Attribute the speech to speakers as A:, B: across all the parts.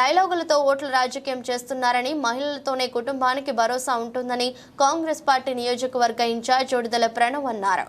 A: డైలాగులతో ఓట్ల రాజకీయం చేస్తున్నారని మహిళలతోనే కుటుంబానికి భరోసా ఉంటుందని కాంగ్రెస్ పార్టీ నియోజకవర్గ ఇన్ఛార్జ్ ఒడిదల ప్రణవ్ అన్నారు.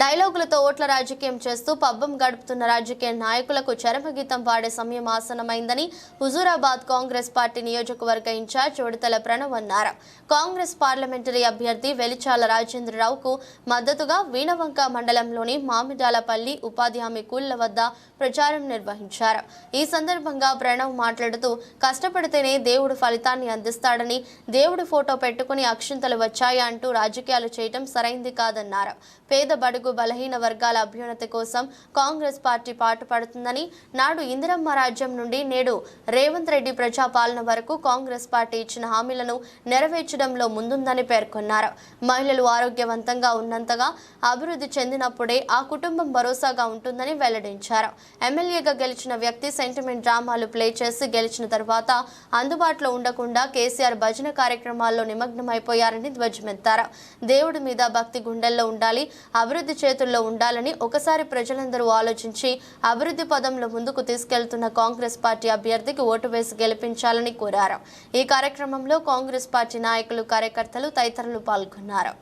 A: డైలాగులతో ఓట్ల రాజకీయం చేస్తూ పబ్బం గడుపుతున్న రాజకీయ నాయకులకు చరమగీతం పాడే సమయం ఆసనమైందని హుజూరాబాద్ కాంగ్రెస్ పార్టీ నియోజకవర్గ ఇన్ఛార్జ్ ఉడతల ప్రణవ్ అన్నారు. కాంగ్రెస్ పార్లమెంటరీ అభ్యర్థి వెలిచాల రాజేంద్రరావుకు మద్దతుగా వీణవంక మండలంలోని మామిడాలపల్లి ఉపాధి హామీ కూళ్ళ వద్ద ప్రచారం నిర్వహించారు. ఈ సందర్భంగా ప్రణవ్ మాట్లాడుతూ కష్టపడితేనే దేవుడు ఫలితాన్ని అందిస్తాడని దేవుడి ఫోటో పెట్టుకుని అక్షింతలు వచ్చాయా అంటూ రాజకీయాలు చేయటం సరైంది కాదన్నారు. పేద బడుగు బలహీన వర్గాల అభ్యున్నతి కోసం కాంగ్రెస్ పార్టీ పాటుపడుతుందని నాడు ఇందిరమ్మ రాజ్యం నుండి నేడు రేవంత్ రెడ్డి ప్రజాపాలన వరకు కాంగ్రెస్ పార్టీ ఇచ్చిన హామీలను నెరవేర్చడంలో ముందుందని పేర్కొన్నారు. మహిళలు ఆరోగ్యవంతంగా ఉన్నంతగా అభివృద్ధి చెందినప్పుడే ఆ కుటుంబం భరోసాగా ఉంటుందని వెల్లడించారు. ఎమ్మెల్యేగా గెలిచిన వ్యక్తి సెంటిమెంట్ డ్రామాలు ప్లే చేసి గెలిచిన తర్వాత అందుబాటులో ఉండకుండా కేసీఆర్ భజన కార్యక్రమాల్లో నిమగ్నమైపోయారని ధ్వజమెత్తారు. దేవుడి మీద భక్తి గుండెల్లో ఉండాలి అభివృద్ధి చేతుల్లో ఉండాలని ఒకసారి ప్రజలందరూ ఆలోచించి అభివృద్ధి పదంలో ముందుకు తీసుకెళ్తున్న కాంగ్రెస్ పార్టీ అభ్యర్థికి ఓటు వేసి గెలిపించాలని కోరారు. ఈ కార్యక్రమంలో కాంగ్రెస్ పార్టీ నాయకులు కార్యకర్తలు తదితరులు పాల్గొన్నారు.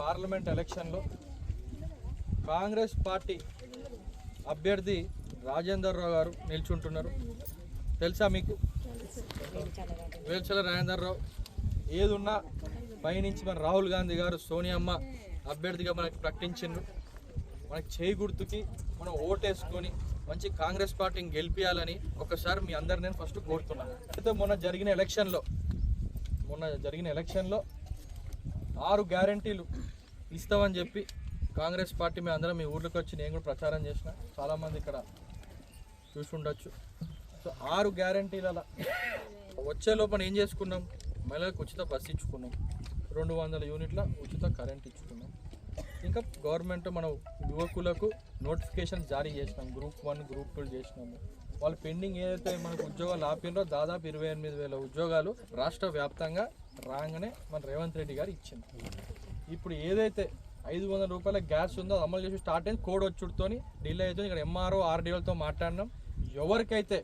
B: పార్లమెంట్ ఎలక్షన్లో కాంగ్రెస్ పార్టీ అభ్యర్థి రాజేందర్ రావు గారు నిల్చుంటున్నారు. తెలుసా మీకు? వేల్చల రాజేందర్ రావు. ఏదున్నా పైనుంచి మన రాహుల్ గాంధీ గారు సోనియమ్మ అభ్యర్థిగా మనకు ప్రకటించిండ్రు. మనకి చేయి గుర్తుకి మనం ఓటేసుకొని మంచి కాంగ్రెస్ పార్టీని గెలిపించాలని ఒకసారి మీ అందరు నేను ఫస్ట్ కోరుతున్నాను అయితే మొన్న జరిగిన ఎలక్షన్లో మొన్న జరిగిన ఎలక్షన్లో ఆరు గ్యారంటీలు ఇస్తామని చెప్పి కాంగ్రెస్ పార్టీ మేము అందరం మీ ఊర్లోకి వచ్చి నేను కూడా ప్రచారం చేసిన. చాలామంది ఇక్కడ చూసి సో ఆరు గ్యారంటీల వచ్చే లోపల ఏం చేసుకున్నాం? మహిళలకు ఉచిత బస్సు ఇచ్చుకున్నాం. రెండు వందల యూనిట్ల ఉచిత కరెంట్ ఇచ్చుకున్నాం. ఇంకా గవర్నమెంట్ మనం యువకులకు నోటిఫికేషన్ జారీ చేసినాం. గ్రూప్ వన్ గ్రూప్ టూ చేసినాము. వాళ్ళు పెండింగ్ ఏదైతే మనకు ఉద్యోగాలు ఆపినో దాదాపు ఇరవై ఎనిమిది వేల ఉద్యోగాలు రాష్ట్ర వ్యాప్తంగా రాగానే మన రేవంత్ రెడ్డి గారు ఇచ్చింది ఇప్పుడు ఏదైతే ఐదు వందల రూపాయల గ్యాస్ ఉందో అది అమలు చేసి స్టార్ట్ అయింది. కోడ్ వచ్చుడుతోని డిలే అవుతుంది ఇక్కడ ఎంఆర్ఓ ఆర్డీఓలతో మాట్లాడినాం. ఎవరికైతే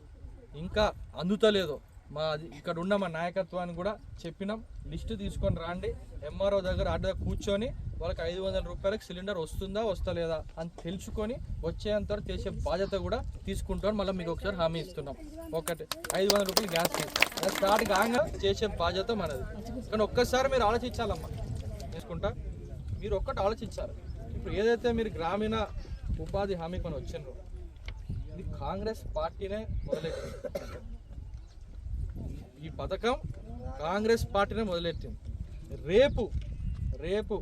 B: ఇంకా అందుతలేదో మా ఇక్కడ ఉన్న మా నాయకత్వాన్ని కూడా చెప్పినాం. లిస్టు తీసుకొని రాండి. ఎంఆర్ఓ దగ్గర అడ్డ కూర్చొని వాళ్ళకి ఐదు వందల రూపాయలకు సిలిండర్ వస్తుందా వస్తలేదా అని తెలుసుకొని వచ్చేంత చేసే బాధ్యత కూడా తీసుకుంటాం మళ్ళీ మీకు ఒకసారి హామీ ఇస్తున్నాం. ఒకటి ఐదు వందల రూపాయలు గ్యాస్ స్టార్ట్ కాగా చేసే బాధ్యత మనది. కానీ ఒక్కసారి మీరు ఆలోచించాలమ్మా. తీసుకుంటా? మీరు ఒక్కటి ఆలోచించాలి. ఇప్పుడు ఏదైతే మీరు గ్రామీణ ఉపాధి హామీ కొని వచ్చిండ్రో ఇది కాంగ్రెస్ పార్టీనే మొదలెట్టింది. ఈ పథకం కాంగ్రెస్ పార్టీనే మొదలెట్టింది. రేపు రేపు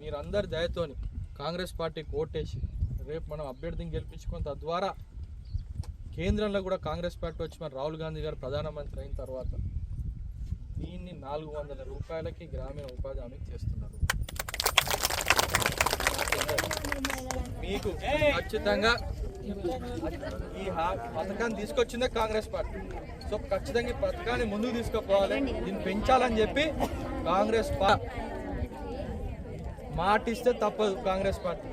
B: మీరందరి దయతోని కాంగ్రెస్ పార్టీకి ఓటేసి రేపు మనం అభ్యర్థిని గెలిపించుకొని తద్వారా కేంద్రంలో కూడా కాంగ్రెస్ పార్టీ వచ్చి మన రాహుల్ గాంధీ గారు ప్రధానమంత్రి అయిన తర్వాత దీన్ని నాలుగు వందల రూపాయలకి గ్రామీణ ఉపాధి హామీ చేస్తున్నారు. మీకు ఖచ్చితంగా ఈ హా- పథకాన్ని తీసుకొచ్చిందే కాంగ్రెస్ పార్టీ. సో ఖచ్చితంగా ఈ పథకాన్ని ముందుకు తీసుకుపోవాలి. దీన్ని పెంచాలని చెప్పి కాంగ్రెస్ పార్టీ మాటిస్తే తప్పదు కాంగ్రెస్ పార్టీ.